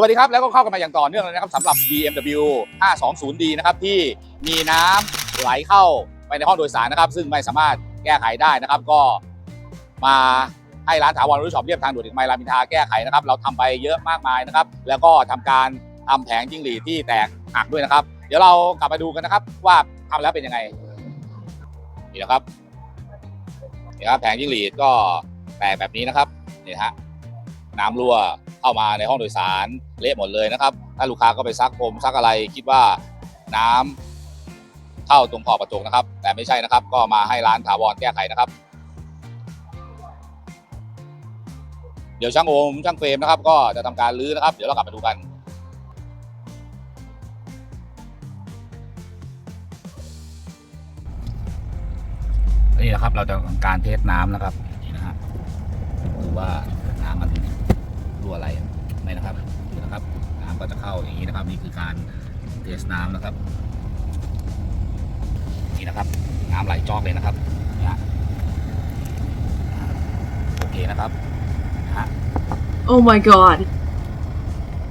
สวัสดีครับ แล้วก็เข้ากันมาอย่างต่อเนื่องเลยนะครับสำหรับ BMW 520D นะครับที่มีน้ำไหลเข้าไปในห้องโดยสารนะครับ ซึ่งไม่สามารถแก้ไขได้นะครับ ก็มาให้ร้านถาวรรถช็อปเรียบทางด่วนเอกมัยรามินทาแก้ไขนะครับ เราทำไปเยอะมากมายนะครับ แล้วก็ทำการทำแผงจิ้งหรีดที่แตกหักด้วยนะครับ เดี๋ยวเรากลับมาดูกันนะครับ ว่าทำแล้วเป็นยังไงนี่นะครับนี่ครับแผงจิ้งหรีดก็แตกแบบนี้นะครับนี่ฮะน้ำรั่ว เข้ามาในห้องโดยสารเละหมดเลยนะครับ ถ้าลูกค้าก็ไปซักผมซักอะไรคิดว่าน้ำเข้าตรงขอบกระจกนะครับ แต่ไม่ใช่นะครับ ก็มาให้ร้านถาวรแก้ไขนะครับเดี๋ยวช่างโอมช่างเฟรมนะครับ ก็จะทำการรื้อนะครับ เดี๋ยวเรากลับมาดูกัน นี่นะครับ เราจะทำการเทสน้ำนะครับนี่นะฮะดูว่าน้ำมัน รั่วอะไรไหมนะครับนี่นะครับน้ำก็จะเข้าอย่างนี้นะครับ นี่คือการเทสน้ำนะครับ นี่นะครับ น้ำไหลจอกเลยนะครับนะฮะโอเคนะครับนะฮะ Oh my god.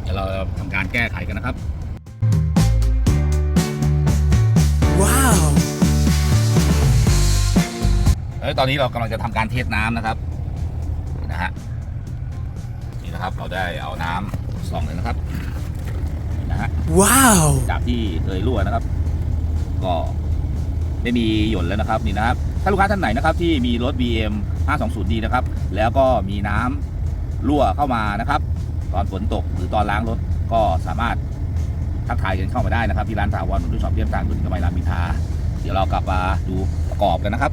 เดี๋ยวเราจะทำการแก้ไขกันนะครับ Wow. แล้วตอนนี้เรากำลังจะทำการเทสน้ำนะครับนี่นะฮะ นี่นะครับ เราได้เอาน้ำส่องเลยนะครับนี่นะฮะ Wow. จากที่เคยรั่วนะครับ ก็ไม่มีหย่นแล้วนะครับนี่นะครับ ถ้าลูกค้าท่านไหนนะครับ ที่มีรถ BM 520D นะครับ แล้วก็มีน้ำรั่วเข้ามานะครับ ตอนฝนตกหรือตอนล้างรถก็สามารถทักทายกันเข้ามาได้นะครับ ที่ร้านถาวรหนุนช็อปเรียบทางดุนกระไมรามอินทราเดี๋ยวเรากลับมาดูประกอบกันนะครับ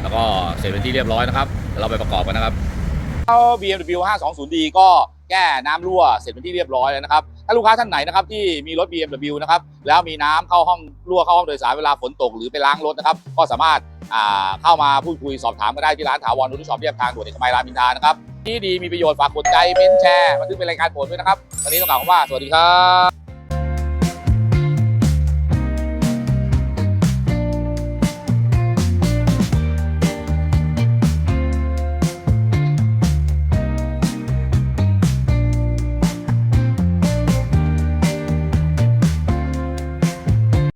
แล้วก็เสร็จเป็นที่เรียบร้อยนะครับ เราไปประกอบกันนะครับเข้า BMW 520D ก็แก้น้ำรั่วเสร็จเป็นที่เรียบร้อยแล้วนะครับ ถ้าลูกค้าท่านไหนนะครับที่มีรถ BMW นะครับแล้วมีน้ำเข้าห้องรั่วเข้าห้องโดยสารเวลาฝนตกหรือไปล้างรถนะครับ ก็สามารถาเข้ามาพูดคุยสอบถามก็ได้ที่ร้านถาวรนุชช็อปเรียบทางด่วนเอกมัยรามอินทรานะครับที่ดีมีประโยชน์ฝากกดใจเม้นแชร์บันทึกเป็นรายการโปรดด้วยนะครับวันนี้ต้องกล่าวคำว่าสวัสดีครับ